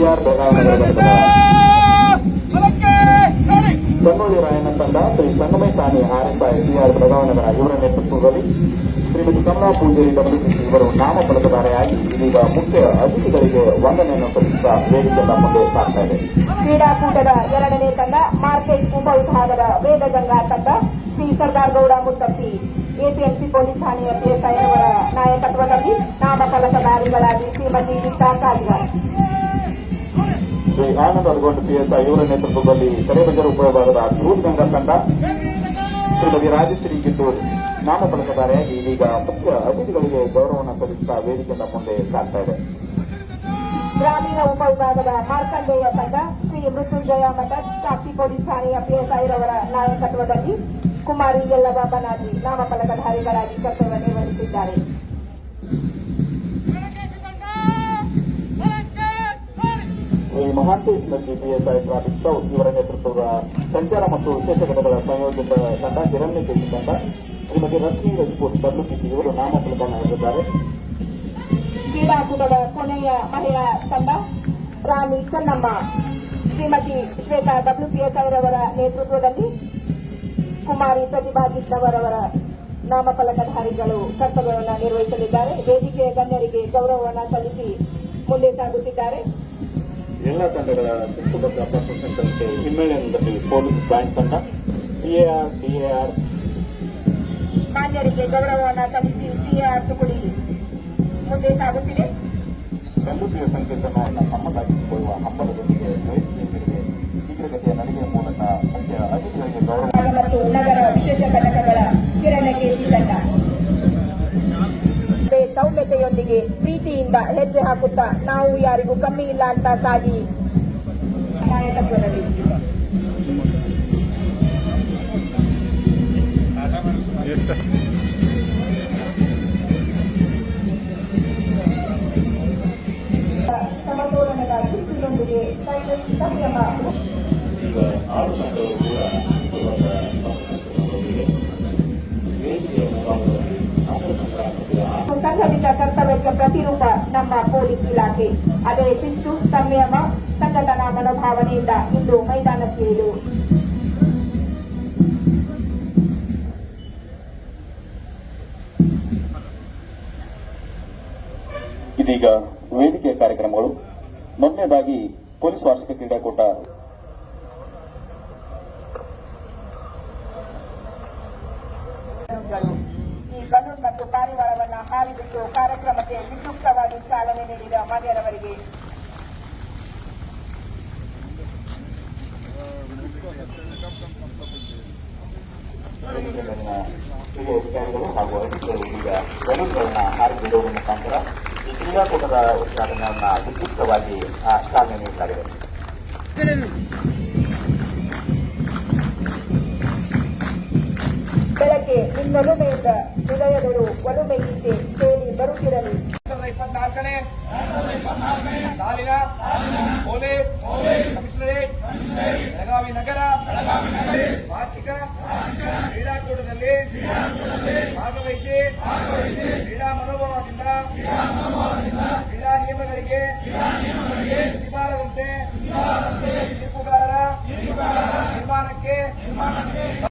CR Belagavi ಕನ್ನೋಳಿ ರಾಯಣ್ಣ ತಂಡ ಶ್ರೀ ಸಂಗಮೇಶ್ ಸಾನಿ ಆರ್ಎಸ್ಐ ಸಿಆರ್ ಬೆಳಗಾವಿ ನಗರ ಇವರ ನೇತೃತ್ವದಲ್ಲಿ ಶ್ರೀಮತಿ ಕಮಲಾ ಪೂಜಾರಿ ಡಬ್ಲ್ಯೂಸಿಸಿ ಇವರು ನಾಮಫಲಕದಾರೆಯಾಗಿ ಇದೀಗ ಮುಖ್ಯ ಅತಿಥಿಗಳಿಗೆ ವಂದನೆಯನ್ನು ಸಲ್ಲಿಸುತ್ತಾ ವೇದಿಕೆಯಿಂದ ಮುಂದೆ ಸಾಗ್ತಾ ಇದೆ. ಕ್ರೀಡಾಕೂಟದ ಎರಡನೇ ತಂಡ ಮಾರ್ಕೆಟ್ ಉಪವಿಭಾಗದ ವೇದಗಂಗಾ ತಂಡ ಶ್ರೀ ಸರ್ದಾರ್ ಗೌಡ ಮುತ್ತಪ್ಪಿ ಎಪಿಎಂಸಿ ಪೊಲೀಸ್ ಠಾಣೆಯ ಪಿಎಸ್ಐ ಅವರ ನಾಯಕತ್ವದಲ್ಲಿ ನಾಮಫಲಕದಾರಿಗಳಾಗಿ ಶ್ರೀಮತಿ ಗೀತಾ ಕಾಜ್ಗಾರ್ ಶ್ರೀ ಆನಂದ್ ಅರ್ಗೊಂಡ್ ಪಿಎಸ್ಐ ಇವರ ನೇತೃತ್ವದಲ್ಲಿ ಕರೆಬಜಾರ್ ಉಪವಿಭಾಗದ ದೂದ್ ಗಂಗಾ ತಂಡ ಶ್ರೀಮತಿ ರಾಜಶ್ರೀ ಕಿತ್ತೂರ್ ನಾಮಫಲಕಧಾರೆಯಾಗಿ ಇದೀಗ ಮುಖ್ಯ ಅತಿಥಿಗಳಿಗೆ ಗೌರವವನ್ನು ಸಲ್ಲಿಸುತ್ತಾ ವೇದಿಕೆಯಿಂದ ಮುಂದೆ ಸಾಗ್ತಾ ಇದೆ. ಗ್ರಾಮೀಣ ಉಪವಿಭಾಗದ ಮಾರ್ಕಂಡೇಯ ತಂಡ ಶ್ರೀ ಮೃತ್ಯುಂಜಯ ಮಠ ಕಾಪಿಕೋಡಿ ಠಾಣೆಯ ಪಿಎಸ್ಐರವರ ನಾಯಕತ್ವದಲ್ಲಿ ಕುಮಾರಿ ಎಲ್ಲ ಬನಾಜಿ ನಾಮಫಲಕಧಾರಿಗಳಾಗಿ ಕರ್ತವ್ಯ ನಿರ್ವಹಿಸಿದ್ದಾರೆ. ಮಹಾಂತೇಶ್ ನದಿ ಪಿಎಸ್ಐ ಟ್ರಾಫಿಕ್ ಸೌತ್ ಇವರ ನೇತೃತ್ವದ ಸಂಚಾರ ಮತ್ತು ವಿಶೇಷ ಘಟಕಗಳ ಸಂಯೋಜಿತ ತಂಡ ಹಿರಣ್ಯ ಕೇಸಿ ತಂಡ ಶ್ರೀಮತಿ ರಶ್ಮಿ ರಜಪೂತ್ ಡಬ್ಲ್ಯೂಪಿಸಿ ಇವರು ನಾಮಫಲಕವನ್ನು ಹೊಂದಿದ್ದಾರೆ ಕ್ರೀಡಾಕೂಟದ ಕೊನೆಯ ಮಹಿಳಾ ತಂಡ, ರಾಣಿ ಚೆನ್ನಮ್ಮ. ಶ್ರೀಮತಿ ಶ್ವೇತಾ ಡಬ್ಲ್ಯೂಪಿಎಸ್ಐ ರವರ ನೇತೃತ್ವದಲ್ಲಿ ಕುಮಾರಿ ಪ್ರತಿಭಾ ಗಿಡ್ನವರವರ ನಾಮಫಲಕಧಾರಿಗಳು ಕರ್ತವ್ಯವನ್ನು ನಿರ್ವಹಿಸಲಿದ್ದಾರೆ. ವೇದಿಕೆಯ ಗಣ್ಯರಿಗೆ ಗೌರವವನ್ನು ಸಲ್ಲಿಸಿ ಮುಂದೆ ಸಾಗುತ್ತಿದ್ದಾರೆ. ಎಲ್ಲ ತಂಡಗಳ ಶಿಸ್ತುಬದ್ಧ ಪ್ರಶಂಸೆಯಂತೆ ಹಿಮ್ಮೇಳನದಲ್ಲಿ ಪೊಲೀಸ್ ಬ್ಯಾಂಕ್ ತಂಡ ಸಿಎಆರ್ ಡಿಎಆರ್ ಮಾನ್ಯರಿಗೆ ಗೌರವವನ್ನು ಸಲ್ಲಿಸಿ ಸಿಎಆರ್ ತುಕುಡಿ ಮುಂದೆ ಸಾಗುತ್ತಿದೆ. ಸಂಸ್ಕೃತಿಯ ಸಂಕೇತವನ್ನು ನಮ್ಮದಾಗಿಸಿಕೊಳ್ಳುವ ಹಬ್ಬದ ಜೊತೆಗೆ ಮೇರೆಗೆ ಶೀಘ್ರಗತಿಯ ನಡಿಗೆಯ ಮೂಲಕ ಸೌಮ್ಯತೆಯೊಂದಿಗೆ ಪ್ರೀತಿಯಿಂದ ಹೆಜ್ಜೆ ಹಾಕುತ್ತಾ ನಾವು ಯಾರಿಗೂ ಕಮ್ಮಿ ಇಲ್ಲ ಅಂತ ಸಾಗಿ ನಾಯಕತ್ವದಲ್ಲಿ ಸಮತೋಲನದ ಶಿಸ್ತಿನೊಂದಿಗೆ ಸಂಯಮ ಸಂಘಟಿತ ಕರ್ತವ್ಯಕ್ಕೆ ಪ್ರತಿರೂಪ ನಮ್ಮ ಪೊಲೀಸ್ ಇಲಾಖೆ. ಅದೇ ಶಿಸ್ತು ಸಂಯಮ ಸಂಘಟನಾ ಮನೋಭಾವನೆಯಿಂದ ಇಂದು ಮೈದಾನಕ್ಕೆ ಇಳಿದು ಇದೀಗ ವೇದಿಕೆಯ ಕಾರ್ಯಕ್ರಮಗಳು. ಮೊನ್ನೆದಾಗಿ ಪೊಲೀಸ್ ವಾರ್ಷಿಕ ಕ್ರೀಡಾಕೂಟ. ಈ ಬಲೂನ್ ಮತ್ತು ಪಾರಿವಾಳವನ್ನ ಹಾರಿಬಿಟ್ಟು ಕಾರ್ಯಕ್ರಮಕ್ಕೆ ವಿದ್ಯುಕ್ತವಾಗಿ ಚಾಲನೆ ನೀಡಿದ ಮಾನ್ಯರವರಿಗೆ. ಹಾಗೂ ಅಧಿಕಾರಿಗಳು ಈಗ ಮುಖಾಂತರ ಈ ಕ್ರೀಡಾಕೂಟದ ಉದ್ಘಾಟನೆಯನ್ನ ವಿದ್ಯುಕ್ತವಾಗಿ ಚಾಲನೆ ನೀಡಲಾಗಿದೆ ಬೆಳಗ್ಗೆ ಹೃದಯಗಳು ಒಲುಮೆಯಿದ್ದೆ ಒಲುಮೆಯಿಂದೆ ಕೇಳಿ ಬರುತ್ತಿರಲಿ. ಇಪ್ಪತ್ನಾಲ್ಕನೇ, ಸಾಲಿನ ಪೊಲೀಸ್ ಕಮಿಷನರೇಟ್ ಬೆಳಗಾವಿ ನಗರ, ವಾರ್ಷಿಕ ಕ್ರೀಡಾಕೂಟದಲ್ಲಿ ಭಾಗವಹಿಸಿ ಕ್ರೀಡಾ ಮನೋಭಾವದಿಂದ ಕ್ರೀಡಾ ನಿಯಮಗಳಿಗೆ